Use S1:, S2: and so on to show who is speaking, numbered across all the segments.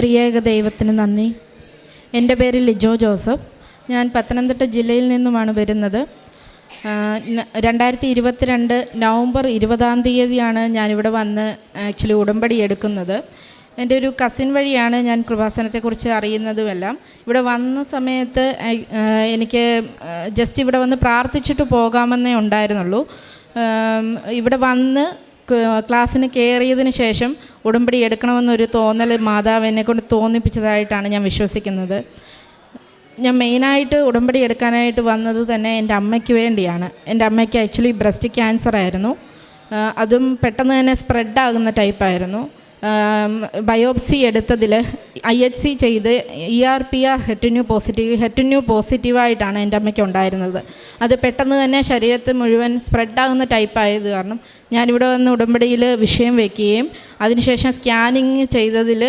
S1: ത്രിയേക ദൈവത്തിന് നന്ദി. എന്റെ പേര് ലിജോ ജോസഫ്. ഞാൻ പത്തനംതിട്ട ജില്ലയിൽ നിന്നുമാണ് വരുന്നത്. രണ്ടായിരത്തി ഇരുപത്തിരണ്ട് നവംബർ ഇരുപതാം തീയതിയാണ് ഞാനിവിടെ വന്ന് ആക്ച്വലി ഉടമ്പടി എടുക്കുന്നത്. എന്റെ ഒരു കസിൻ വഴിയാണ് ഞാൻ കൃപാസനത്തെക്കുറിച്ച് അറിയുന്നതുമെല്ലാം. ഇവിടെ വന്ന സമയത്ത് എനിക്ക് ജസ്റ്റ് ഇവിടെ വന്ന് പ്രാർത്ഥിച്ചിട്ട് പോകാമെന്നേ ഉണ്ടായിരുന്നുള്ളൂ. ഇവിടെ വന്ന് ക്ലാസ്സിന് കയറിയതിന് ശേഷം ഉടമ്പടി എടുക്കണമെന്നൊരു തോന്നൽ മാതാവ് എന്നെ കൊണ്ട് തോന്നിപ്പിച്ചതായിട്ടാണ് ഞാൻ വിശ്വസിക്കുന്നത്. ഞാൻ മെയിനായിട്ട് ഉടമ്പടി എടുക്കാനായിട്ട് വന്നത് തന്നെ എന്റെ അമ്മയ്ക്ക് വേണ്ടിയാണ്. എന്റെ അമ്മയ്ക്ക് ആക്ച്വലി ബ്രസ്റ്റ് ക്യാൻസർ ആയിരുന്നു അതും പെട്ടെന്ന് തന്നെ സ്പ്രെഡ് ആകുന്ന ടൈപ്പായിരുന്നു. ബയോപ്സി എടുത്തതിൽ ഐ എച്ച് സി ചെയ്ത് ഇ ആർ പി ആർ ഹെറ്റിന്യൂ പോസിറ്റീവ് ഹെറ്റിന്യൂ പോസിറ്റീവായിട്ടാണ് എന്റെ അമ്മയ്ക്ക് ഉണ്ടായിരുന്നത്. അത് പെട്ടെന്ന് തന്നെ ശരീരത്തിൽ മുഴുവൻ സ്പ്രെഡാകുന്ന ടൈപ്പായത് കാരണം ഞാനിവിടെ വന്ന് ഉടമ്പടിയിൽ വിഷയം വയ്ക്കുകയും അതിനുശേഷം സ്കാനിങ് ചെയ്തതിൽ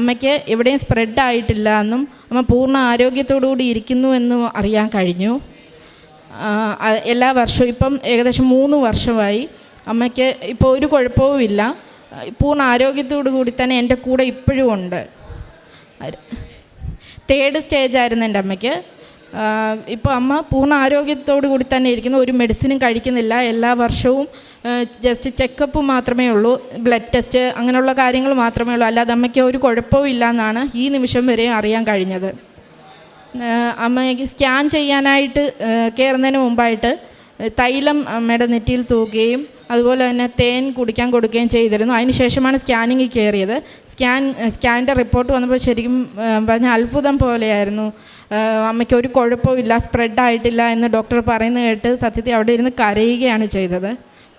S1: അമ്മയ്ക്ക് എവിടെയും സ്പ്രെഡ് ആയിട്ടില്ല എന്നും അമ്മ പൂർണ ആരോഗ്യത്തോടു കൂടി ഇരിക്കുന്നു എന്നും അറിയാൻ കഴിഞ്ഞു. എല്ലാ വർഷവും ഇപ്പം ഏകദേശം മൂന്ന് വർഷമായി അമ്മയ്ക്ക് ഇപ്പോൾ ഒരു കുഴപ്പവുമില്ല. പൂർണ ആരോഗ്യത്തോടു കൂടി തന്നെ എന്റെ കൂടെ ഇപ്പോഴും ഉണ്ട്. തേർഡ് സ്റ്റേജ് ആയിരുന്നു എന്റെ അമ്മയ്ക്ക്. ഇപ്പോൾ അമ്മ പൂർണ ആരോഗ്യത്തോടു കൂടി തന്നെ ഇരിക്കുന്നു. ഒരു മെഡിസിനും കഴിക്കുന്നില്ല. എല്ലാ വർഷവും ജസ്റ്റ് ചെക്കപ്പ് മാത്രമേ ഉള്ളൂ. ബ്ലഡ് ടെസ്റ്റ് അങ്ങനെയുള്ള കാര്യങ്ങൾ മാത്രമേ ഉള്ളൂ. അല്ലാതെ അമ്മയ്ക്ക് ഒരു കുഴപ്പവും ഇല്ല എന്നാണ് ഈ നിമിഷം വരെ അറിയാൻ കഴിഞ്ഞത്. അമ്മയ്ക്ക് സ്കാൻ ചെയ്യാനായിട്ട് കയറുന്നതിന് മുമ്പായിട്ട് തൈലം അമ്മയുടെ നെറ്റിയിൽ തൂക്കുകയും അതുപോലെ തന്നെ തേൻ കുടിക്കാൻ കൊടുക്കുകയും ചെയ്തിരുന്നു. അതിനുശേഷമാണ് സ്കാനിങ് കയറിയത്. സ്കാൻ സ്കാനിന്റെ റിപ്പോർട്ട് വന്നപ്പോൾ ശരിക്കും പറഞ്ഞ അത്ഭുതം പോലെയായിരുന്നു. അമ്മയ്ക്ക് ഒരു കുഴപ്പമില്ല സ്പ്രെഡ് ആയിട്ടില്ല എന്ന് ഡോക്ടർ പറയുന്നത് കേട്ട് സത്യത്തിൽ അവിടെ ഇരുന്ന് കരയുകയാണ് ചെയ്തത്.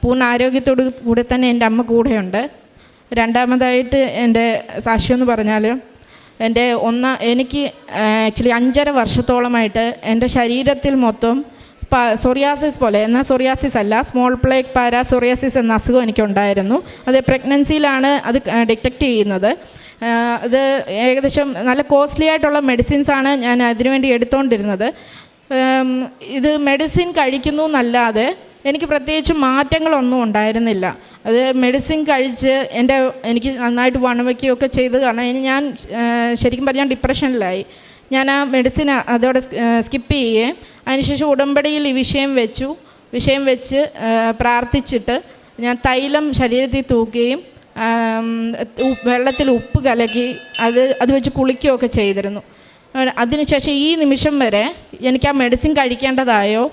S1: പൂർണ ആരോഗ്യത്തോട് കൂടെ തന്നെ എന്റെ അമ്മ കൂടെയുണ്ട്. രണ്ടാമതായിട്ട് എന്റെ സാക്ഷ്യം എന്ന് പറഞ്ഞാൽ എന്റെ ഒന്ന എനിക്ക് ആക്ച്വലി അഞ്ചര വർഷത്തോളമായിട്ട് എന്റെ ശരീരത്തിൽ മൊത്തം സൊറിയാസിസ് പോലെ എന്നാൽ സോറിയാസിസ് അല്ല സ്മോൾ പ്ലേക്ക് പാരാ സോറിയാസിസ് എന്ന അസുഖം എനിക്കുണ്ടായിരുന്നു. അത് പ്രഗ്നൻസിയിലാണ് അത് ഡിറ്റക്റ്റ് ചെയ്യുന്നത്. അത് ഏകദേശം നല്ല കോസ്റ്റ്ലി ആയിട്ടുള്ള മെഡിസിൻസാണ് ഞാൻ അതിനുവേണ്ടി എടുത്തുകൊണ്ടിരുന്നത് ഇത് മെഡിസിൻ കഴിക്കുന്നു എന്നല്ലാതെ എനിക്ക് പ്രത്യേകിച്ച് മാറ്റങ്ങളൊന്നും ഉണ്ടായിരുന്നില്ല. അത് മെഡിസിൻ കഴിച്ച് എന്റെ എനിക്ക് നന്നായിട്ട് വണവയ്ക്കുകയൊക്കെ ചെയ്ത്. കാരണം ഇനി ഞാൻ ശരിക്കും പറഞ്ഞാൽ ഡിപ്രഷനിലായി ഞാൻ ആ മെഡിസിൻ അതോടെ സ്കിപ്പ് ചെയ്യുകയും അതിനുശേഷം ഉടമ്പടിയിൽ ഈ വിഷയം വെച്ചു. വിഷയം വെച്ച് പ്രാർത്ഥിച്ചിട്ട് ഞാൻ തൈലം ശരീരത്തിൽ തൂക്കുകയും വെള്ളത്തിൽ ഉപ്പ് കലക്കി അത് അത് വെച്ച് കുളിക്കുകയൊക്കെ ചെയ്തിരുന്നു. അതിനുശേഷം ഈ നിമിഷം വരെ എനിക്ക് ആ മെഡിസിൻ കഴിക്കേണ്ടതായോ?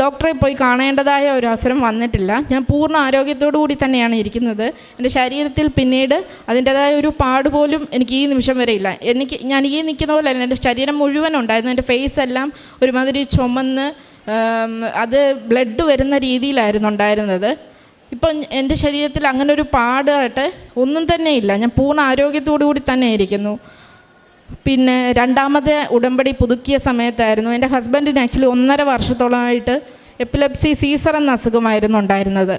S1: ഡോക്ടറെ പോയി കാണേണ്ടതായ ഒരു അവസരം വന്നിട്ടില്ല. ഞാൻ പൂർണ ആരോഗ്യത്തോടു കൂടി തന്നെയാണ് ഇരിക്കുന്നത്. എന്റെ ശരീരത്തിൽ പിന്നീട് അതിന്റെതായ ഒരു പാട് പോലും എനിക്ക് ഈ നിമിഷം വരെ ഇല്ല. എനിക്ക് ഞാൻ ഈ നിൽക്കുന്ന പോലെ തന്നെ എന്റെ ശരീരം മുഴുവൻ ഉണ്ടായിരുന്നു. എന്റെ ഫേസ് എല്ലാം ഒരുമാതിരി ചുമന്ന് അത് ബ്ലഡ് വരുന്ന രീതിയിലായിരുന്നു ഉണ്ടായിരുന്നത്. ഇപ്പം എന്റെ ശരീരത്തിൽ അങ്ങനെ ഒരു പാടായിട്ട് ഒന്നും തന്നെ ഇല്ല. ഞാൻ പൂർണ ആരോഗ്യത്തോടു കൂടി തന്നെ ഇരിക്കുന്നു. പിന്നെ രണ്ടാമത്തെ ഉടമ്പടി പുതുക്കിയ സമയത്തായിരുന്നു. എന്റെ ഹസ്ബൻഡിന് ആക്ച്വലി ഒന്നര വർഷത്തോളമായിട്ട് എപ്പിലെപ്സി സീസർ എന്ന അസുഖമായിരുന്നു ഉണ്ടായിരുന്നത്.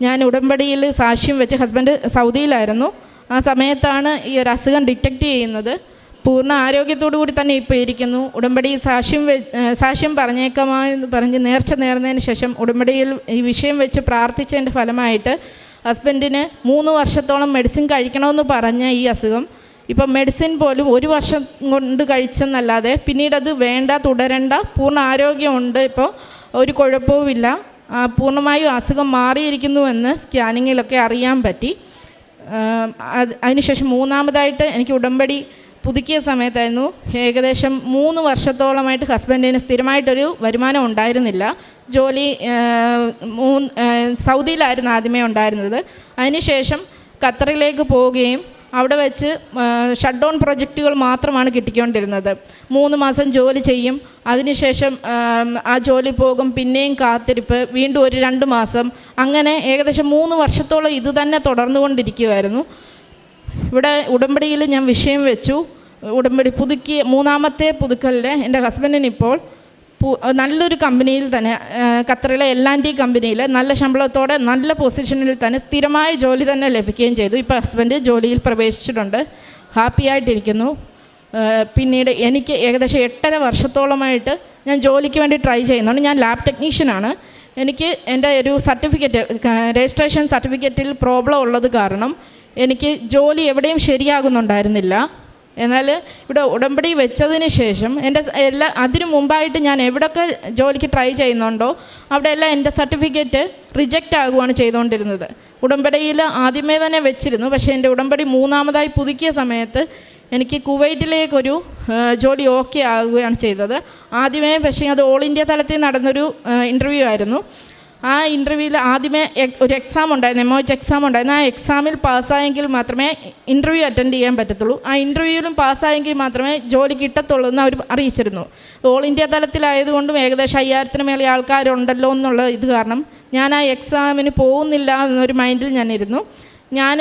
S1: ഞാൻ ഉടമ്പടിയിൽ സാക്ഷ്യം വെച്ച് ഹസ്ബൻഡ് സൗദിയിലായിരുന്നു. ആ സമയത്താണ് ഈ ഒരു അസുഖം ഡിറ്റക്റ്റ് ചെയ്യുന്നത്. പൂർണ ആരോഗ്യത്തോടു കൂടി തന്നെ ഇപ്പോൾ ഇരിക്കുന്നു. ഉടമ്പടി സാക്ഷ്യം സാക്ഷ്യം പറഞ്ഞേക്കാമെന്ന് പറഞ്ഞ് നേർച്ച നേർന്നതിന് ശേഷം ഉടമ്പടിയിൽ ഈ വിഷയം വെച്ച് പ്രാർത്ഥിച്ചതിന്റെ ഫലമായിട്ട് ഹസ്ബൻഡിന് മൂന്ന് വർഷത്തോളം മെഡിസിൻ കഴിക്കണമെന്ന് പറഞ്ഞ ഈ അസുഖം ഇപ്പം മെഡിസിൻ പോലും ഒരു വർഷം കൊണ്ട് കഴിച്ചെന്നല്ലാതെ പിന്നീട് അത് വേണ്ട തുടരണ്ട പൂർണ ആരോഗ്യമുണ്ട്. ഇപ്പോൾ ഒരു കുഴപ്പവുമില്ല. പൂർണമായും അസുഖം മാറിയിരിക്കുന്നുവെന്ന് സ്കാനിങ്ങിലൊക്കെ അറിയാൻ പറ്റി. അത് അതിനുശേഷം മൂന്നാമതായിട്ട് എനിക്ക് ഉടമ്പടി പുതുക്കിയ സമയത്തായിരുന്നു. ഏകദേശം മൂന്ന് വർഷത്തോളമായിട്ട് ഹസ്ബൻഡിന് സ്ഥിരമായിട്ടൊരു വരുമാനം ഉണ്ടായിരുന്നില്ല. ജോലി മൂന്ന് സൗദിയിലായിരുന്നു ആദ്യമേ ഉണ്ടായിരുന്നത്. അതിനുശേഷം ഖത്തറിലേക്ക് പോവുകയും അവിടെ വെച്ച് ഷട്ട് ഡൗൺ പ്രൊജക്റ്റുകൾ മാത്രമാണ് കിട്ടിക്കൊണ്ടിരുന്നത്. മൂന്ന് മാസം ജോലി ചെയ്യും. അതിനുശേഷം ആ ജോലി പോകും. പിന്നെയും കാത്തിരിപ്പ്. വീണ്ടും ഒരു രണ്ട് മാസം. അങ്ങനെ ഏകദേശം മൂന്ന് വർഷത്തോളം ഇത് തന്നെ തുടർന്നുകൊണ്ടിരിക്കുമായിരുന്നു ഇവിടെ ഉടമ്പടിയിൽ ഞാൻ വിഷയം വെച്ചു. ഉടമ്പടി പുതുക്കി മൂന്നാമത്തെ പുതുക്കലിൽ എന്റെ ഹസ്ബൻഡിന് ഇപ്പോൾ പു- നല്ലൊരു കമ്പനിയിൽ തന്നെ ഖത്തറിലെ എൽ ആൻഡ് ടി കമ്പനിയിൽ നല്ല ശമ്പളത്തോടെ നല്ല പൊസിഷനിൽ തന്നെ സ്ഥിരമായ ജോലി തന്നെ ലഭിക്കുകയും ചെയ്തു. ഇപ്പോൾ ഹസ്ബൻഡ് ജോലിയിൽ പ്രവേശിച്ചിട്ടുണ്ട്. ഹാപ്പി ആയിട്ടിരിക്കുന്നു. പിന്നീട് എനിക്ക് ഏകദേശം എട്ടര വർഷത്തോളമായിട്ട് ഞാൻ ജോലിക്ക് വേണ്ടി ട്രൈ ചെയ്യുന്നുണ്ട്. ഞാൻ ലാബ് ടെക്നീഷ്യനാണ് എനിക്ക് എന്റെ ഒരു സർട്ടിഫിക്കറ്റ് രജിസ്ട്രേഷൻ സർട്ടിഫിക്കറ്റിൽ പ്രോബ്ലം ഉള്ളത് കാരണം എനിക്ക് ജോലി എവിടെയും ശരിയാകുന്നുണ്ടായിരുന്നില്ല. എന്നാൽ ഇവിടെ ഉടമ്പടി വെച്ചതിന് ശേഷം എന്റെ എല്ലാ അതിനു മുമ്പായിട്ട് ഞാൻ എവിടെയൊക്കെ ജോലിക്ക് ട്രൈ ചെയ്യുന്നുണ്ടോ അവിടെ എല്ലാം എന്റെ സർട്ടിഫിക്കറ്റ് റിജക്റ്റ് ആകുവാണ് ചെയ്തുകൊണ്ടിരുന്നത്. ഉടമ്പടിയിൽ ആദ്യമേ തന്നെ വെച്ചിരുന്നു പക്ഷേ എന്റെ ഉടമ്പടി മൂന്നാമതായി പുതുക്കിയ സമയത്ത് എനിക്ക് കുവൈറ്റിലേക്കൊരു ജോലി ഓക്കെ ആകുകയാണ് ചെയ്തത്. ആദ്യമേ പക്ഷേ അത് ഓൾ ഇന്ത്യ തലത്തിൽ നടന്നൊരു ഇന്റർവ്യൂ ആയിരുന്നു. ആ ഇന്റർവ്യൂവിൽ ആദ്യമേ ഒരു എക്സാം ഉണ്ടായിരുന്നു എം എച്ച് എക്സാം ഉണ്ടായിരുന്നു. ആ എക്സാമിൽ പാസ്സായെങ്കിൽ മാത്രമേ ഇന്റർവ്യൂ അറ്റൻഡ് ചെയ്യാൻ പറ്റത്തുള്ളൂ. ആ ഇന്റർവ്യൂവിലും പാസ്സായെങ്കിൽ മാത്രമേ ജോലി കിട്ടത്തുള്ളൂ എന്ന് അവർ അറിയിച്ചിരുന്നു. ഓൾ ഇന്ത്യ തലത്തിലായതുകൊണ്ടും ഏകദേശം അയ്യായിരത്തിന് മേലെ ആൾക്കാരുണ്ടല്ലോ എന്നുള്ള ഇത് കാരണം ഞാൻ ആ എക്സാമിന് പോകുന്നില്ല എന്നൊരു മൈൻഡിൽ ഞാനിരുന്നു. ഞാൻ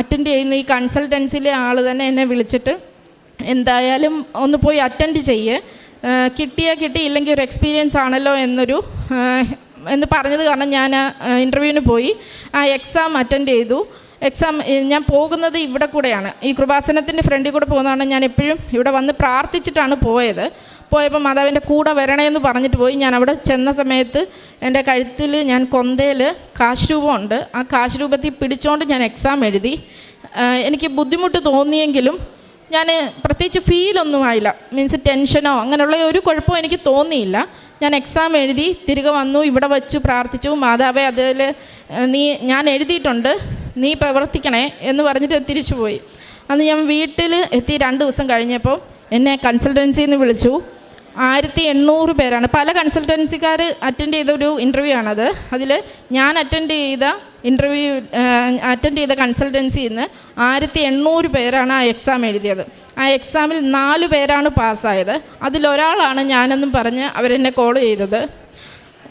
S1: അറ്റൻഡ് ചെയ്യുന്ന ഈ കൺസൾട്ടൻസിയിലെ ആൾ തന്നെ എന്നെ വിളിച്ചിട്ട് എന്തായാലും ഒന്ന് പോയി അറ്റൻഡ് ചെയ്യേ. കിട്ടിയാൽ കിട്ടി ഇല്ലെങ്കിൽ ഒരു എക്സ്പീരിയൻസ് ആണല്ലോ എന്നൊരു എന്ന് പറഞ്ഞത് കാരണം ഞാൻ ഇന്റർവ്യൂവിന് പോയി. ആ എക്സാം അറ്റൻഡ് ചെയ്തു. എക്സാം ഞാൻ പോകുന്നത് ഇവിടെ കൂടെയാണ്. ഈ കൃപാസനത്തിന്റെ ഫ്രണ്ടിൽ കൂടെ പോകുന്നതാണ് ഞാൻ എപ്പോഴും ഇവിടെ വന്ന് പ്രാർത്ഥിച്ചിട്ടാണ് പോയത്. പോയപ്പോൾ മാതാവിന്റെ കൂടെ വരണേന്ന് പറഞ്ഞിട്ട് പോയി. ഞാൻ അവിടെ ചെന്ന സമയത്ത് എന്റെ കഴുത്തിൽ ഞാൻ കൊന്തയിൽ കാശ് രൂപമുണ്ട് ആ കാശ് രൂപത്തിൽ പിടിച്ചുകൊണ്ട് ഞാൻ എക്സാം എഴുതി. എനിക്ക് ബുദ്ധിമുട്ട് തോന്നിയെങ്കിലും ഞാൻ പ്രത്യേകിച്ച് ഫീലൊന്നും ആയില്ല. മീൻസ് ടെൻഷനോ അങ്ങനെയുള്ള ഒരു കുഴപ്പമോ എനിക്ക് തോന്നിയില്ല. ഞാൻ എക്സാം എഴുതി തിരികെ വന്നു ഇവിടെ വെച്ച് പ്രാർത്ഥിച്ചു. മാതാവേ അതിൽ നീ ഞാൻ എഴുതിയിട്ടുണ്ട് നീ പ്രവർത്തിക്കണേ എന്ന് പറഞ്ഞിട്ട് തിരിച്ചു പോയി. അന്ന് ഞാൻ വീട്ടിൽ എത്തി രണ്ട് ദിവസം കഴിഞ്ഞപ്പോൾ എന്നെ കൺസൾട്ടൻസിന്ന് വിളിച്ചു. ആയിരത്തി എണ്ണൂറ് പേരാണ്. പല കൺസൾട്ടൻസിക്കാർ അറ്റൻഡ് ചെയ്ത ഒരു ഇന്റർവ്യൂ ആണത്. അതിൽ ഞാൻ അറ്റൻഡ് ചെയ്ത ഇന്റർവ്യൂ അറ്റൻഡ് ചെയ്ത കൺസൾട്ടൻസിന്ന് ആയിരത്തി എണ്ണൂറ് പേരാണ് ആ എക്സാം എഴുതിയത്. ആ എക്സാമിൽ നാല് പേരാണ് പാസ്സായത്. അതിലൊരാളാണ് ഞാനെന്നും പറഞ്ഞ് അവരെന്നെ കോൾ ചെയ്തത്.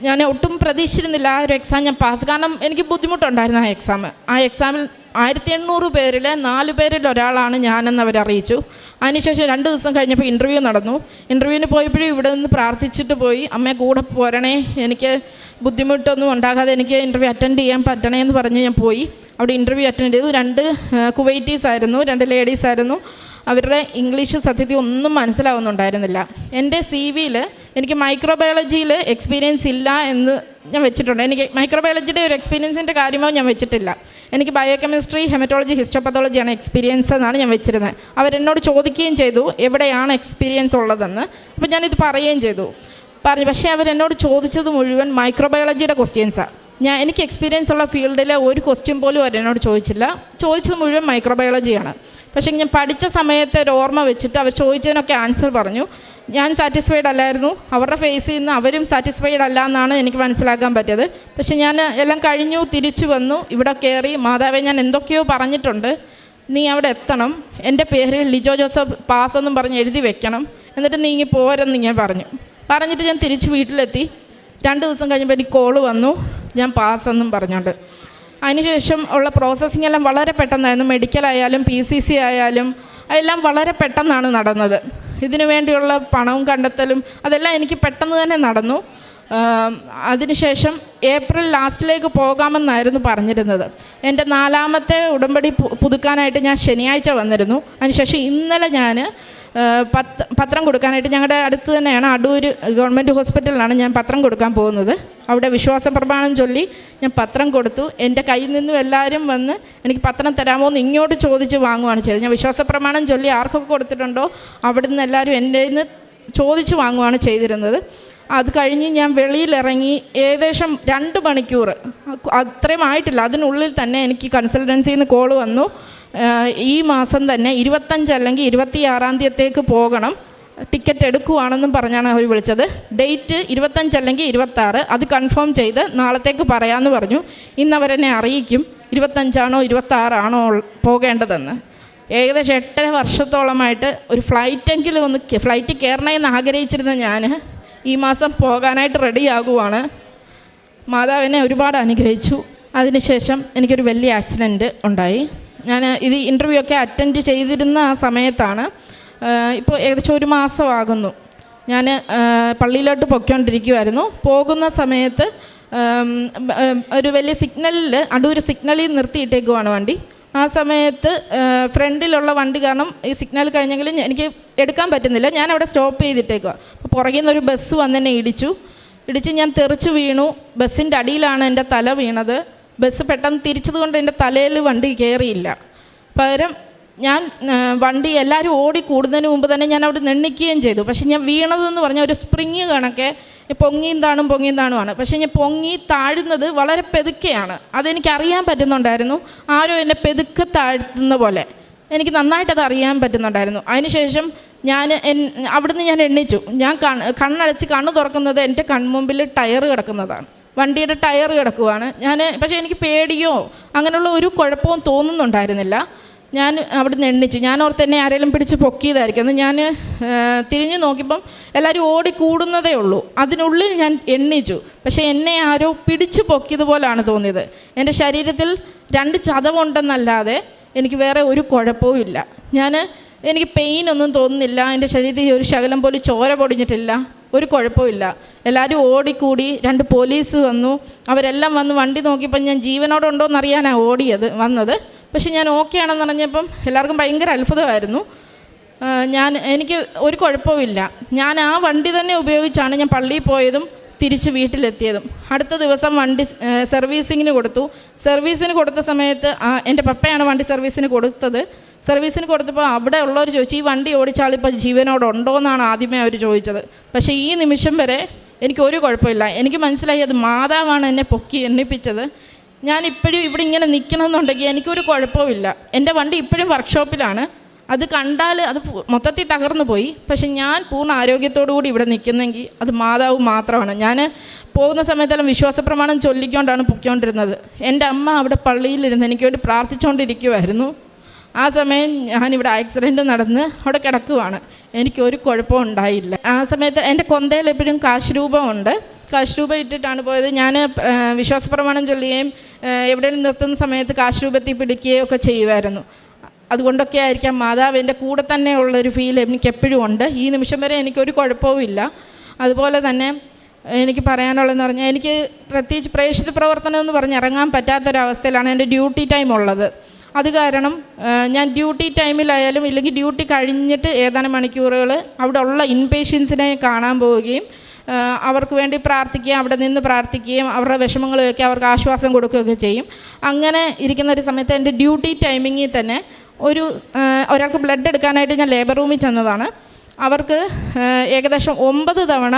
S1: ഞാൻ ഒട്ടും പ്രതീക്ഷിച്ചിരുന്നില്ല ആ ഒരു എക്സാം ഞാൻ പാസ് കാരണം എനിക്ക് ബുദ്ധിമുട്ടുണ്ടായിരുന്നു ആ എക്സാം ആ എക്സാമിൽ ആയിരത്തി എണ്ണൂറ് പേരിൽ നാല് പേരിൽ ഒരാളാണ് ഞാനെന്ന് അവരറിയിച്ചു അതിനുശേഷം രണ്ട് ദിവസം കഴിഞ്ഞപ്പോൾ ഇന്റർവ്യൂ നടന്നു. ഇന്റർവ്യൂവിന് പോയപ്പോഴും ഇവിടെ നിന്ന് പ്രാർത്ഥിച്ചിട്ട് പോയി. അമ്മ കൂടെ പോരണേ. എനിക്ക് ബുദ്ധിമുട്ടൊന്നും ഉണ്ടാകാതെ എനിക്ക് ഇന്റർവ്യൂ അറ്റൻഡ് ചെയ്യാൻ പറ്റണേ എന്ന് പറഞ്ഞ് ഞാൻ പോയി. അവിടെ ഇന്റർവ്യൂ അറ്റൻഡ് ചെയ്തു. രണ്ട് കുവൈറ്റീസ് ആയിരുന്നു. രണ്ട് ലേഡീസ് ആയിരുന്നു. അവരുടെ ഇംഗ്ലീഷ് സത്യത്തിൽ ഒന്നും മനസ്സിലാവുന്നുണ്ടായിരുന്നില്ല. എന്റെ സി വിയിൽ എനിക്ക് മൈക്രോബയോളജിയിൽ എക്സ്പീരിയൻസ് ഇല്ല എന്ന് ഞാൻ വെച്ചിട്ടുണ്ട്. എനിക്ക് മൈക്രോബയോളജിയുടെ ഒരു എക്സ്പീരിയൻസിന്റെ കാര്യമോ ഞാൻ വെച്ചിട്ടില്ല. എനിക്ക് ബയോകെമിസ്ട്രി ഹെമറ്റോളജി ഹിസ്റ്റോപതോളജിയാണ് എക്സ്പീരിയൻസ് എന്നാണ് ഞാൻ വെച്ചിരുന്നത്. അവരെന്നോട് ചോദിക്കുകയും ചെയ്തു എവിടെയാണ് എക്സ്പീരിയൻസ് ഉള്ളതെന്ന്? അപ്പോൾ ഞാനിത് പറയുകയും ചെയ്തു. പറഞ്ഞു പക്ഷേ അവരെന്നോട് ചോദിച്ചത് മുഴുവൻ മൈക്രോബയോളജിയുടെ ക്വസ്റ്റ്യൻസാണ് ഞാൻ എനിക്ക് എക്സ്പീരിയൻസ് ഉള്ള ഫീൽഡിൽ ഒരു ക്വസ്റ്റ്യൻ പോലും അവർ എന്നോട് ചോദിച്ചില്ല. ചോദിച്ചത് മുഴുവൻ മൈക്രോബയോളജിയാണ് പക്ഷേ ഞാൻ പഠിച്ച സമയത്ത് ഒരു ഓർമ്മ വെച്ചിട്ട് അവർ ചോദിച്ചതിനൊക്കെ ആൻസർ പറഞ്ഞു. ഞാൻ സാറ്റിസ്ഫൈഡ് അല്ലായിരുന്നു. അവരുടെ ഫേസ് ചെയ്യുന്ന അവരും സാറ്റിസ്ഫൈഡ് അല്ല എന്നാണ് എനിക്ക് മനസ്സിലാക്കാൻ പറ്റിയത്. പക്ഷേ ഞാൻ എല്ലാം കഴിഞ്ഞു തിരിച്ചു വന്നു ഇവിടെ കയറി മാതാവെ ഞാൻ എന്തൊക്കെയോ പറഞ്ഞിട്ടുണ്ട്. നീ അവിടെ എത്തണം. എന്റെ പേരിൽ ലിജോ ജോസഫ് പാസ് എന്നും പറഞ്ഞ് എഴുതി വെക്കണം. എന്നിട്ട് നീ ഇങ്ങി പോരെന്ന് ഞാൻ പറഞ്ഞു. പറഞ്ഞിട്ട് ഞാൻ തിരിച്ച് വീട്ടിലെത്തി. രണ്ട് ദിവസം കഴിഞ്ഞപ്പോൾ എനിക്ക് കോൾ വന്നു. ഞാൻ പാസ്സെന്നും പറഞ്ഞുകൊണ്ട് അതിനുശേഷം ഉള്ള പ്രോസസ്സിംഗ് എല്ലാം വളരെ പെട്ടെന്നായിരുന്നു. മെഡിക്കൽ ആയാലും പി സി സി ആയാലും അതെല്ലാം വളരെ പെട്ടെന്നാണ് നടന്നത്. ഇതിനു വേണ്ടിയുള്ള പണവും കണ്ടെത്തലും അതെല്ലാം എനിക്ക് പെട്ടെന്ന് തന്നെ നടന്നു. അതിനുശേഷം ഏപ്രിൽ ലാസ്റ്റിലേക്ക് പോകാമെന്നായിരുന്നു പറഞ്ഞിരുന്നത്. എന്റെ നാലാമത്തെ ഉടമ്പടി പുതുക്കാനായിട്ട് ഞാൻ ശനിയാഴ്ച വന്നിരുന്നു. അതിനുശേഷം ഇന്നലെ ഞാൻ പത്ത് പത്രം കൊടുക്കാനായിട്ട് ഞങ്ങളുടെ അടുത്ത് തന്നെയാണ് അടൂർ ഗവൺമെന്റ് ഹോസ്പിറ്റലിലാണ് ഞാൻ പത്രം കൊടുക്കാൻ പോകുന്നത്. അവിടെ വിശ്വാസ പ്രമാണം ചൊല്ലി ഞാൻ പത്രം കൊടുത്തു. എന്റെ കയ്യിൽ നിന്നും എല്ലാവരും വന്ന് എനിക്ക് പത്രം തരാമോ എന്ന് ഇങ്ങോട്ട് ചോദിച്ച് വാങ്ങുവാണ് ചെയ്തത്. ഞാൻ വിശ്വാസ പ്രമാണം ചൊല്ലി ആർക്കൊക്കെ കൊടുത്തിട്ടുണ്ടോ അവിടെ നിന്ന് എല്ലാവരും എന്റെ നിന്ന് ചോദിച്ച് വാങ്ങുവാണ് ചെയ്തിരുന്നത്. അത് കഴിഞ്ഞ് ഞാൻ വെളിയിലിറങ്ങി ഏകദേശം രണ്ട് മണിക്കൂർ അത്രയും ആയിട്ടില്ല. അതിനുള്ളിൽ തന്നെ എനിക്ക് കൺസൾട്ടൻസിയിൽ നിന്ന് കോൾ വന്നു. ഈ മാസം തന്നെ ഇരുപത്തഞ്ച് അല്ലെങ്കിൽ ഇരുപത്തിയാറാം തീയതിയേക്ക് പോകണം. ടിക്കറ്റ് എടുക്കുവാണെന്നും പറഞ്ഞാണ് അവർ വിളിച്ചത്. ഡേറ്റ് ഇരുപത്തഞ്ച് അല്ലെങ്കിൽ ഇരുപത്താറ് അത് കൺഫേം ചെയ്ത് നാളത്തേക്ക് പറയാമെന്ന് പറഞ്ഞു. ഇന്ന് അവരെന്നെ അറിയിക്കും ഇരുപത്തഞ്ചാണോ ഇരുപത്താറാണോ പോകേണ്ടതെന്ന്. ഏകദേശം എട്ടര വർഷത്തോളമായിട്ട് ഒരു ഫ്ലൈറ്റെങ്കിലും ഒന്ന് ഫ്ലൈറ്റ് കയറണമെന്ന് ആഗ്രഹിച്ചിരുന്ന ഞാൻ ഈ മാസം പോകാനായിട്ട് റെഡിയാകുവാണ് മാതാവിനെ ഒരുപാട് അനുഗ്രഹിച്ചു. അതിനുശേഷം എനിക്കൊരു വലിയ ആക്സിഡന്റ് ഉണ്ടായി. ഞാൻ ഇത് ഇന്റർവ്യൂ ഒക്കെ അറ്റൻഡ് ചെയ്തിരുന്ന ആ സമയത്താണ് ഇപ്പോൾ ഏകദേശം ഒരു മാസമാകുന്നു. ഞാൻ പള്ളിയിലോട്ട് പൊയ്ക്കൊണ്ടിരിക്കുമായിരുന്നു പോകുന്ന സമയത്ത് ഒരു വലിയ സിഗ്നലിൽ അടൂർ സിഗ്നലിൽ നിർത്തിയിട്ടേക്കുവാണ് വണ്ടി. ആ സമയത്ത് ഫ്രണ്ടിലുള്ള വണ്ടി കാരണം ഈ സിഗ്നൽ കഴിഞ്ഞെങ്കിലും എനിക്ക് എടുക്കാൻ പറ്റുന്നില്ല. ഞാൻ അവിടെ സ്റ്റോപ്പ് ചെയ്തിട്ടേക്കുക അപ്പോൾ പുറകിൽ നിന്നൊരു ബസ് വന്നെന്നെ ഇടിച്ചു. ഇടിച്ച് ഞാൻ തെറിച്ചു വീണു. ബസ്സിന്റെ അടിയിലാണ് എന്റെ തല വീണത്. ബസ് പെട്ടെന്ന് തിരിച്ചതുകൊണ്ട് എന്റെ തലയിൽ വണ്ടി കയറിയില്ല പകരം ഞാൻ വണ്ടി എല്ലാവരും ഓടി കൂടുന്നതിന് മുമ്പ് തന്നെ ഞാൻ അവിടെ നിണ്ണിക്കുകയും ചെയ്തു. പക്ഷേ ഞാൻ വീണതെന്ന് പറഞ്ഞാൽ ഒരു സ്പ്രിങ് കണക്കെ പൊങ്ങിയും താണും പൊങ്ങിയും താണുമാണ്. പക്ഷേ ഞാൻ പൊങ്ങി താഴുന്നത് വളരെ പെതുക്കെയാണ്. അതെനിക്ക് അറിയാൻ പറ്റുന്നുണ്ടായിരുന്നു. ആരോ എന്നെ പെതുക്കെ താഴ്ത്തുന്ന പോലെ. എനിക്ക് നന്നായിട്ടത് അറിയാൻ പറ്റുന്നുണ്ടായിരുന്നു. അതിനുശേഷം ഞാൻ അവിടുന്ന് ഞാൻ എണ്ണിച്ചു. ഞാൻ കണ്ണ് കണ്ണടച്ച് കണ്ണ് തുറക്കുന്നത് എന്റെ കൺമുമ്പിൽ ടയർ കിടക്കുന്നതാണ്. വണ്ടിയുടെ ടയർ കിടക്കുവാണ്. ഞാൻ പക്ഷേ എനിക്ക് പേടിയോ അങ്ങനെയുള്ള ഒരു കുഴപ്പവും തോന്നുന്നുണ്ടായിരുന്നില്ല. ഞാൻ അവിടെ നിന്ന് എണ്ണിച്ചു. ഞാൻ ഓർത്ത് എന്നെ ആരെങ്കിലും പിടിച്ച് പൊക്കിയതായിരിക്കും. ഞാൻ തിരിഞ്ഞു നോക്കിയപ്പം എല്ലാവരും ഓടിക്കൂടുന്നതേ ഉള്ളൂ. അതിനുള്ളിൽ ഞാൻ എണ്ണിച്ചു. പക്ഷേ എന്നെ ആരോ പിടിച്ചു പൊക്കിയതുപോലാണ് തോന്നിയത്. എന്റെ ശരീരത്തിൽ രണ്ട് ചതവുണ്ടെന്നല്ലാതെ എനിക്ക് വേറെ ഒരു കുഴപ്പവും ഇല്ല. ഞാൻ എനിക്ക് പെയിൻ ഒന്നും തോന്നുന്നില്ല. എന്റെ ശരീരത്തിൽ ഒരു ശകലം പോലും ചോര പൊടിഞ്ഞിട്ടില്ല. ഒരു കുഴപ്പമില്ല. എല്ലാവരും ഓടിക്കൂടി രണ്ട് പോലീസ് വന്നു. അവരെല്ലാം വന്ന് വണ്ടി നോക്കിയപ്പോൾ ഞാൻ ജീവനോടെ ഉണ്ടോ എന്നറിയാനാണ് ഓടിയത് വന്നത്. പക്ഷേ ഞാൻ ഓക്കെ ആണെന്ന് പറഞ്ഞപ്പം എല്ലാവർക്കും ഭയങ്കര അത്ഭുതമായിരുന്നു. ഞാൻ എനിക്ക് ഒരു കുഴപ്പമില്ല ഞാൻ ആ വണ്ടി തന്നെ ഉപയോഗിച്ചാണ് ഞാൻ പള്ളിയിൽ പോയതും തിരിച്ച് വീട്ടിലെത്തിയതും. അടുത്ത ദിവസം വണ്ടി സർവീസിങ്ങിന് കൊടുത്തു. സർവീസിന് കൊടുത്ത സമയത്ത് എന്റെ പപ്പയാണ് വണ്ടി സർവീസിന് കൊടുത്തത്. സർവീസിന് കൊടുത്തപ്പോൾ അവിടെ ഉള്ളവർ ചോദിച്ചു ഈ വണ്ടി ഓടിച്ചാൽ ഇപ്പോൾ ജീവനോട് ഉണ്ടോ എന്നാണ് ആദ്യമേ അവർ ചോദിച്ചത്. പക്ഷേ ഈ നിമിഷം വരെ എനിക്ക് ഒരു കുഴപ്പമില്ല. എനിക്ക് മനസ്സിലായി അത് മാതാവാണ് എന്നെ പൊക്കി എണ്ണിപ്പിച്ചത്. ഞാൻ ഇപ്പോഴും ഇവിടെ ഇങ്ങനെ നിൽക്കണമെന്നുണ്ടെങ്കിൽ എനിക്കൊരു കുഴപ്പമില്ല എന്റെ വണ്ടി ഇപ്പോഴും വർക്ക്ഷോപ്പിലാണ്. അത് കണ്ടാൽ അത് മൊത്തത്തിൽ തകർന്നു പോയി. പക്ഷെ ഞാൻ പൂർണ ആരോഗ്യത്തോടു കൂടി ഇവിടെ നിൽക്കുന്നെങ്കിൽ അത് മാതാവ് മാത്രമാണ്. ഞാൻ പോകുന്ന സമയത്തെല്ലാം വിശ്വാസപ്രമാണം ചൊല്ലിക്കൊണ്ടാണ് പൊയ്ക്കൊണ്ടിരുന്നത്. എന്റെ അമ്മ അവിടെ പള്ളിയിലിരുന്ന് എനിക്ക് വേണ്ടി പ്രാർത്ഥിച്ചുകൊണ്ടിരിക്കുമായിരുന്നു ആ സമയം ഞാനിവിടെ ആക്സിഡന്റ് നടന്ന് അവിടെ കിടക്കുവാണ്. എനിക്കൊരു കുഴപ്പവും ഉണ്ടായില്ല. ആ സമയത്ത് എന്റെ കൊന്തയിൽ എപ്പോഴും കാശ് രൂപമുണ്ട് കാശ് രൂപ ഇട്ടിട്ടാണ് പോയത്. ഞാൻ വിശ്വാസ പ്രമാണം ചൊല്ലുകയും എവിടെയും നിർത്തുന്ന സമയത്ത് കാശ് രൂപത്തിൽ പിടിക്കുകയും ഒക്കെ ചെയ്യുമായിരുന്നു. അതുകൊണ്ടൊക്കെ ആയിരിക്കാം മാതാവ് എന്റെ കൂടെ തന്നെ ഉള്ളൊരു ഫീൽ എനിക്ക് എപ്പോഴും ഉണ്ട്. ഈ നിമിഷം വരെ എനിക്കൊരു കുഴപ്പവും ഇല്ല. അതുപോലെ തന്നെ എനിക്ക് പറയാനുള്ളതെന്ന് പറഞ്ഞാൽ എനിക്ക് പ്രത്യേകിച്ച് പ്രേക്ഷിത പ്രവർത്തനം എന്ന് പറഞ്ഞ് ഇറങ്ങാൻ പറ്റാത്തൊരവസ്ഥയിലാണ് എന്റെ ഡ്യൂട്ടി ടൈം ഉള്ളത്. അത് കാരണം ഞാൻ ഡ്യൂട്ടി ടൈമിലായാലും ഇല്ലെങ്കിൽ ഡ്യൂട്ടി കഴിഞ്ഞിട്ട് ഏതാനും മണിക്കൂറുകൾ അവിടെ ഉള്ള ഇൻപേഷ്യൻസിനെ കാണാൻ പോവുകയും അവർക്ക് വേണ്ടി പ്രാർത്ഥിക്കുകയും അവിടെ നിന്ന് പ്രാർത്ഥിക്കുകയും അവരുടെ വിഷമങ്ങളൊക്കെ അവർക്ക് ആശ്വാസം കൊടുക്കുകയൊക്കെ ചെയ്യും. അങ്ങനെ ഇരിക്കുന്ന ഒരു സമയത്ത് എന്റെ ഡ്യൂട്ടി ടൈമിങ്ങിൽ തന്നെ ഒരു ഒരാൾക്ക് ബ്ലഡ് എടുക്കാനായിട്ട് ഞാൻ ലേബർ റൂമിൽ ചെന്നതാണ്. അവർക്ക് ഏകദേശം ഒമ്പത് തവണ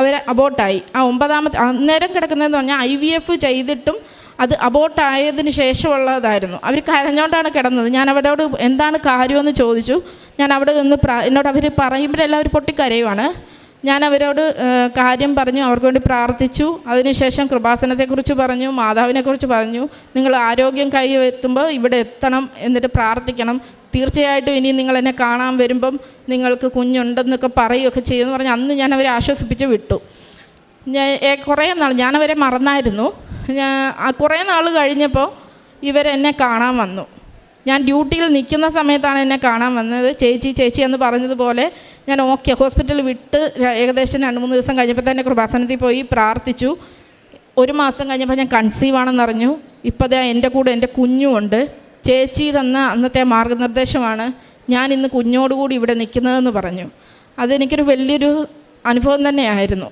S1: അവർ അബോട്ടായി ആ ഒമ്പതാമത്തെ അന്നേരം കിടക്കുന്നതെന്ന് പറഞ്ഞാൽ ഐ വി എഫ് ചെയ്തിട്ടും അത് അബോട്ടായതിന് ശേഷമുള്ളതായിരുന്നു. അവർ കരഞ്ഞോണ്ടാണ് കിടന്നത്. ഞാൻ അവരോട് എന്താണ് കാര്യമെന്ന് ചോദിച്ചു. ഞാൻ അവിടെ നിന്ന് എന്നോട് അവർ പറയുമ്പോഴെല്ലാം അവർ പൊട്ടിക്കരയുവാണ്. ഞാൻ അവരോട് കാര്യം പറഞ്ഞു അവർക്ക് വേണ്ടി പ്രാർത്ഥിച്ചു. അതിനുശേഷം കൃപാസനത്തെക്കുറിച്ച് പറഞ്ഞു മാതാവിനെക്കുറിച്ച് പറഞ്ഞു. നിങ്ങൾ ആരോഗ്യം കൈ എത്തുമ്പോൾ ഇവിടെ എത്തണം എന്നിട്ട് പ്രാർത്ഥിക്കണം. തീർച്ചയായിട്ടും ഇനി നിങ്ങൾ എന്നെ കാണാൻ വരുമ്പം നിങ്ങൾക്ക് കുഞ്ഞുണ്ടെന്നൊക്കെ പറയുകയൊക്കെ ചെയ്യുമെന്ന് പറഞ്ഞ് അന്ന് ഞാൻ അവരെ ആശ്വസിപ്പിച്ച് വിട്ടു. ഞാൻ കുറേ നാൾ ഞാനവരെ മറന്നായിരുന്നു. ഞാൻ കുറേ നാൾ കഴിഞ്ഞപ്പോൾ ഇവരെന്നെ കാണാൻ വന്നു. ഞാൻ ഡ്യൂട്ടിയിൽ നിൽക്കുന്ന സമയത്താണ് എന്നെ കാണാൻ വന്നത്. ചേച്ചി ചേച്ചി എന്ന് പറഞ്ഞതുപോലെ ഞാൻ ഓക്കെ ഹോസ്പിറ്റൽ വിട്ട് ഏകദേശം രണ്ട് മൂന്ന് ദിവസം കഴിഞ്ഞപ്പോൾ തന്നെ കൃപാസനത്തിൽ പോയി പ്രാർത്ഥിച്ചു. ഒരു മാസം കഴിഞ്ഞപ്പോൾ ഞാൻ കൺസീവ് ആണെന്നറിഞ്ഞു ഇപ്പോൾ ദേ എന്റെ കൂടെ എന്റെ കുഞ്ഞുമുണ്ട്. ചേച്ചി തന്ന അന്നത്തെ മാർഗനിർദ്ദേശമാണ് ഞാൻ ഇന്ന് കുഞ്ഞോടുകൂടി ഇവിടെ നിൽക്കുന്നതെന്ന് പറഞ്ഞു. അതെനിക്കൊരു വലിയൊരു അനുഭവം തന്നെയായിരുന്നു.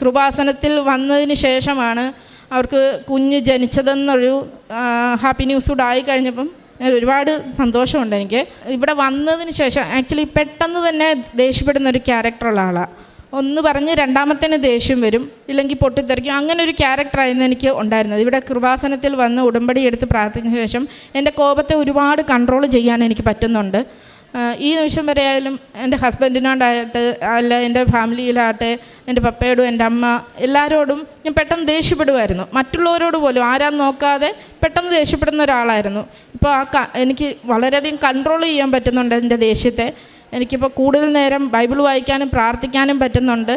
S1: കൃപാസനത്തിൽ വന്നതിന് ശേഷമാണ് അവർക്ക് കുഞ്ഞ് ജനിച്ചതെന്നൊരു ഹാപ്പി ന്യൂസ് കൂടെ ആയി കഴിഞ്ഞപ്പം ഞാൻ ഒരുപാട് സന്തോഷമുണ്ട് എനിക്ക്. ഇവിടെ വന്നതിന് ശേഷം ആക്ച്വലി പെട്ടെന്ന് തന്നെ ദേഷ്യപ്പെടുന്ന ഒരു ക്യാരക്ടറുള്ള ആളാണ് ഒന്ന് പറഞ്ഞ് രണ്ടാമത്തേന് ദേഷ്യം വരും ഇല്ലെങ്കിൽ പൊട്ടിത്തെറിക്കും. അങ്ങനെ ഒരു ക്യാരക്ടറായിരുന്നു എനിക്ക് ഉണ്ടായിരുന്നത്. ഇവിടെ കൃപാസനത്തിൽ വന്ന് ഉടമ്പടി എടുത്ത് പ്രാർത്ഥിച്ച ശേഷം എന്റെ കോപത്തെ ഒരുപാട് കൺട്രോൾ ചെയ്യാൻ എനിക്ക് പറ്റുന്നുണ്ട്. ഈ നിമിഷം വരെ ആയാലും എന്റെ ഹസ്ബൻഡിനോടായിട്ട് അല്ല എന്റെ ഫാമിലിയിലാകട്ടെ എന്റെ പപ്പയോടും എന്റെ അമ്മ എല്ലാവരോടും ഞാൻ പെട്ടെന്ന് ദേഷ്യപ്പെടുമായിരുന്നു മറ്റുള്ളവരോട് പോലും ആരാന്ന് നോക്കാതെ പെട്ടെന്ന് ദേഷ്യപ്പെടുന്ന ഒരാളായിരുന്നു. ഇപ്പോൾ ആ എനിക്ക് വളരെയധികം കൺട്രോൾ ചെയ്യാൻ പറ്റുന്നുണ്ട് എന്റെ ദേഷ്യത്തെ. എനിക്കിപ്പോൾ കൂടുതൽ നേരം ബൈബിൾ വായിക്കാനും പ്രാർത്ഥിക്കാനും പറ്റുന്നുണ്ട്.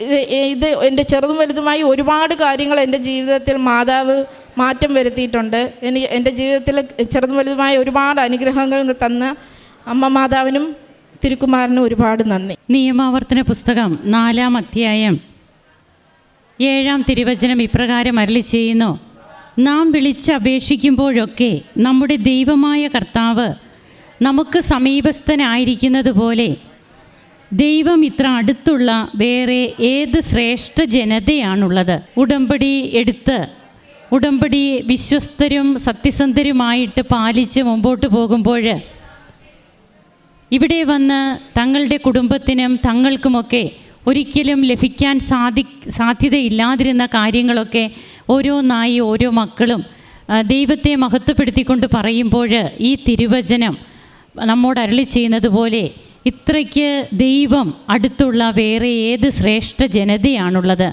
S1: ഇത് എന്റെ ചെറുതും വലുതുമായി ഒരുപാട് കാര്യങ്ങൾ എന്റെ ജീവിതത്തിൽ മാതാവ് മാറ്റം വരുത്തിയിട്ടുണ്ട്. എനിക്ക് എന്റെ ജീവിതത്തിൽ ചെറുതും വലുതുമായ ഒരുപാട് അനുഗ്രഹങ്ങൾ തന്ന അമ്മ മാതാവിനും തിരുക്കുമാരനും ഒരുപാട് നന്ദി.
S2: നിയമാവർത്തന പുസ്തകം നാലാം അധ്യായം ഏഴാം തിരുവചനം ഇപ്രകാരം അരളി ചെയ്യുന്നു. നാം വിളിച്ച് അപേക്ഷിക്കുമ്പോഴൊക്കെ നമ്മുടെ ദൈവമായ കർത്താവ് നമുക്ക് സമീപസ്ഥനായിരിക്കുന്നത് പോലെ ദൈവം ഇത്ര അടുത്തുള്ള വേറെ ഏത് ശ്രേഷ്ഠ ജനതയാണുള്ളത്? ഉടമ്പടി എടുത്ത് ഉടമ്പടി വിശ്വസ്തരും സത്യസന്ധരുമായിട്ട് പാലിച്ച് മുമ്പോട്ട് പോകുമ്പോൾ ഇവിടെ വന്ന് തങ്ങളുടെ കുടുംബത്തിനും തങ്ങൾക്കുമൊക്കെ ഒരിക്കലും ലഭിക്കാൻ സാധി സാധ്യതയില്ലാതിരുന്ന കാര്യങ്ങളൊക്കെ ഓരോന്നായി ഓരോ മക്കളും ദൈവത്തെ മഹത്വപ്പെടുത്തിക്കൊണ്ട് പറയുമ്പോൾ ഈ തിരുവചനം നമ്മോട് അരളി ചെയ്യുന്നത് പോലെ ഇത്രയ്ക്ക് ദൈവം അടുത്തുള്ള വേറെ ഏത് ശ്രേഷ്ഠ ജനതയാണുള്ളത്?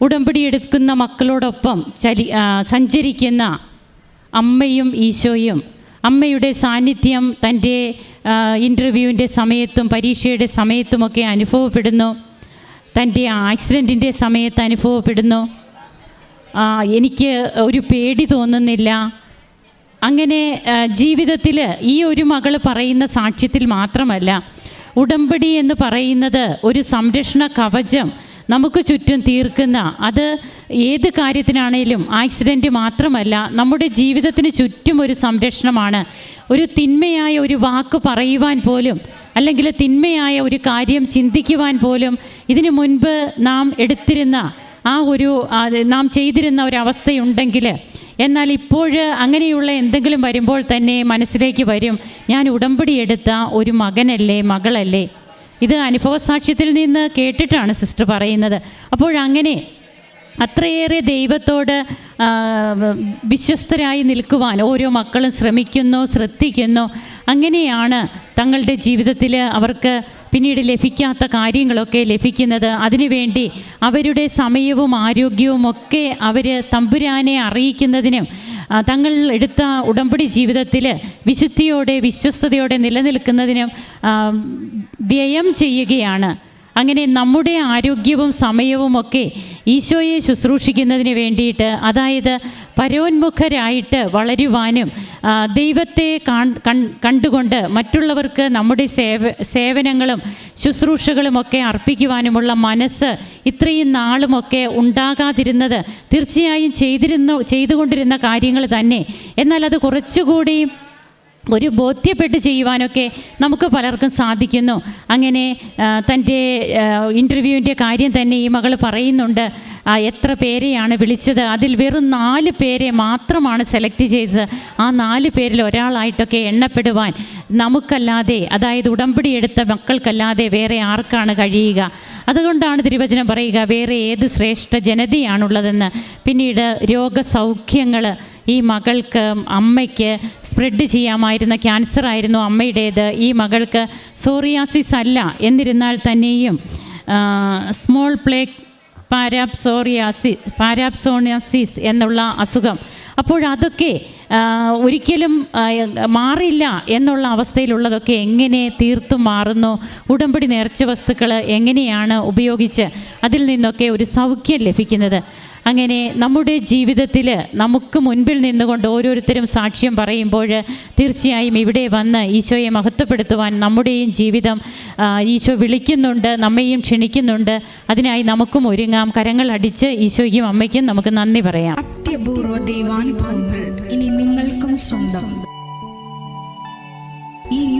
S2: ഉടമ്പടി എടുക്കുന്ന മക്കളോടൊപ്പം ചലി സഞ്ചരിക്കുന്ന അമ്മയും ഈശോയും അമ്മയുടെ സാന്നിധ്യം തന്റെ ഇന്റർവ്യൂവിന്റെ സമയത്തും പരീക്ഷയുടെ സമയത്തുമൊക്കെ അനുഭവപ്പെടുന്നു. തന്റെ ആക്സിഡന്റിന്റെ സമയത്ത് അനുഭവപ്പെടുന്നു. എനിക്ക് ഒരു പേടി തോന്നുന്നില്ല. അങ്ങനെ ജീവിതത്തിൽ ഈ ഒരു മകൾ പറയുന്ന സാക്ഷ്യത്തിൽ മാത്രമല്ല ഉടമ്പടി എന്ന് പറയുന്നത് ഒരു സംരക്ഷണ കവചം നമുക്ക് ചുറ്റും തീർക്കുന്ന അത് ഏത് കാര്യത്തിനാണേലും ആക്സിഡന്റ് മാത്രമല്ല നമ്മുടെ ജീവിതത്തിന് ചുറ്റും ഒരു സംരക്ഷണമാണ്. ഒരു തിന്മയായ ഒരു വാക്ക് പറയുവാൻ പോലും അല്ലെങ്കിൽ തിന്മയായ ഒരു കാര്യം ചിന്തിക്കുവാൻ പോലും ഇതിനു മുൻപ് നാം എടുത്തിരുന്ന ആ ഒരു നാം ചെയ്തിരുന്ന ഒരവസ്ഥയുണ്ടെങ്കിൽ എന്നാൽ ഇപ്പോൾ അങ്ങനെയുള്ള എന്തെങ്കിലും വരുമ്പോൾ തന്നെ മനസ്സിലേക്ക് വരും ഞാൻ ഉടമ്പടി എടുത്ത ഒരു മകനല്ലേ മകളല്ലേ? ഇത് അനുഭവ സാക്ഷ്യത്തിൽ നിന്ന് കേട്ടിട്ടാണ് സിസ്റ്റർ പറയുന്നത്. അപ്പോഴങ്ങനെ അത്രയേറെ ദൈവത്തോട് വിശ്വസ്തരായി നിൽക്കുവാൻ ഓരോ മക്കളും ശ്രമിക്കുന്നു ശ്രദ്ധിക്കുന്നു. അങ്ങനെയാണ് തങ്ങളുടെ ജീവിതത്തിൽ അവർക്ക് പിന്നീട് ലഭിക്കാത്ത കാര്യങ്ങളൊക്കെ ലഭിക്കുന്നത് അതിനുവേണ്ടി അവരുടെ സമയവും ആരോഗ്യവും ഒക്കെ അവർ തമ്പുരാനെ അറിയിക്കുന്നതിനും തങ്ങൾ എടുത്ത ഉടമ്പടി ജീവിതത്തിൽ വിശുദ്ധിയോടെ വിശ്വസ്തയോടെ നിലനിൽക്കുന്നതിനും വ്യയം ചെയ്യുകയാണ്. അങ്ങനെ നമ്മുടെ ആരോഗ്യവും സമയവും ഒക്കെ ഈശോയെ ശുശ്രൂഷിക്കുന്നതിന് വേണ്ടിയിട്ട് അതായത് പരോന്മുഖരായിട്ട് വളരുവാനും ദൈവത്തെ കണ്ടുകൊണ്ട് മറ്റുള്ളവർക്ക് നമ്മുടെ സേവ സേവനങ്ങളും ശുശ്രൂഷകളും ഒക്കെ അർപ്പിക്കുവാനുമുള്ള മനസ്സ് ഇത്രയും നാളുമൊക്കെ ഉണ്ടാകാതിരുന്നത് തീർച്ചയായും ചെയ്തിരുന്നു ചെയ്തുകൊണ്ടിരുന്ന കാര്യങ്ങൾ തന്നെ. എന്നാൽ അത് കുറച്ചുകൂടിയും ഒരു ബോധ്യപ്പെട്ട് ചെയ്യുവാനൊക്കെ നമുക്ക് പലർക്കും സാധിക്കുന്നു. അങ്ങനെ തന്റെ ഇന്റർവ്യൂവിന്റെ കാര്യം തന്നെ ഈ മകൾ പറയുന്നുണ്ട്. എത്ര പേരെയാണ് വിളിച്ചത്? അതിൽ വെറും നാല് പേരെ മാത്രമാണ് സെലക്ട് ചെയ്തത്. ആ നാല് പേരിൽ ഒരാളായിട്ടൊക്കെ എണ്ണപ്പെടുവാൻ നമുക്കല്ലാതെ അതായത് ഉടമ്പടി എടുത്ത മക്കൾക്കല്ലാതെ വേറെ ആർക്കാണ് കഴിയുക? അതുകൊണ്ടാണ് തിരുവചനം പറയുക വേറെ ഏത് ശ്രേഷ്ഠ ജനതയാണുള്ളതെന്ന്? പിന്നീട് രോഗസൗഖ്യങ്ങൾ ഈ മകൾക്ക് അമ്മയ്ക്ക് സ്പ്രെഡ് ചെയ്യാമായിരുന്ന ക്യാൻസർ ആയിരുന്നു അമ്മയുടേത്. ഈ മകൾക്ക് സോറിയാസിസ് അല്ല. എന്നിരുന്നാൽ തന്നെയും സ്മോൾ പ്ലേക്ക് പാരാപ്സോറിയാസി പാരാപ്സോണിയാസിസ് എന്നുള്ള അസുഖം. അപ്പോഴതൊക്കെ ഒരിക്കലും മാറില്ല എന്നുള്ള അവസ്ഥയിലുള്ളതൊക്കെ എങ്ങനെ തീർത്തു മാറുന്നു? ഉടമ്പടി നേർച്ച വസ്തുക്കൾ എങ്ങനെയാണ് ഉപയോഗിച്ച് അതിൽ നിന്നൊക്കെ ഒരു സൗഖ്യം ലഭിക്കുന്നത്? അങ്ങനെ നമ്മുടെ ജീവിതത്തിൽ നമുക്ക് മുൻപിൽ നിന്നുകൊണ്ട് ഓരോരുത്തരും സാക്ഷ്യം പറയുമ്പോൾ തീർച്ചയായും ഇവിടെ വന്ന് ഈശോയെ മഹത്വപ്പെടുത്തുവാൻ നമ്മുടെയും ജീവിതം ഈശോ വിളിക്കുന്നുണ്ട് നമ്മയും ക്ഷണിക്കുന്നുണ്ട്. അതിനായി നമുക്കും ഒരുങ്ങാം. കരങ്ങൾ അടിച്ച് ഈശോയ്ക്കും അമ്മയ്ക്കും നമുക്ക് നന്ദി പറയാം.
S3: അത്യപൂർവ ദൈവാനുഭവങ്ങൾ ഇനി നിങ്ങൾക്കും സ്വന്തം. ഈ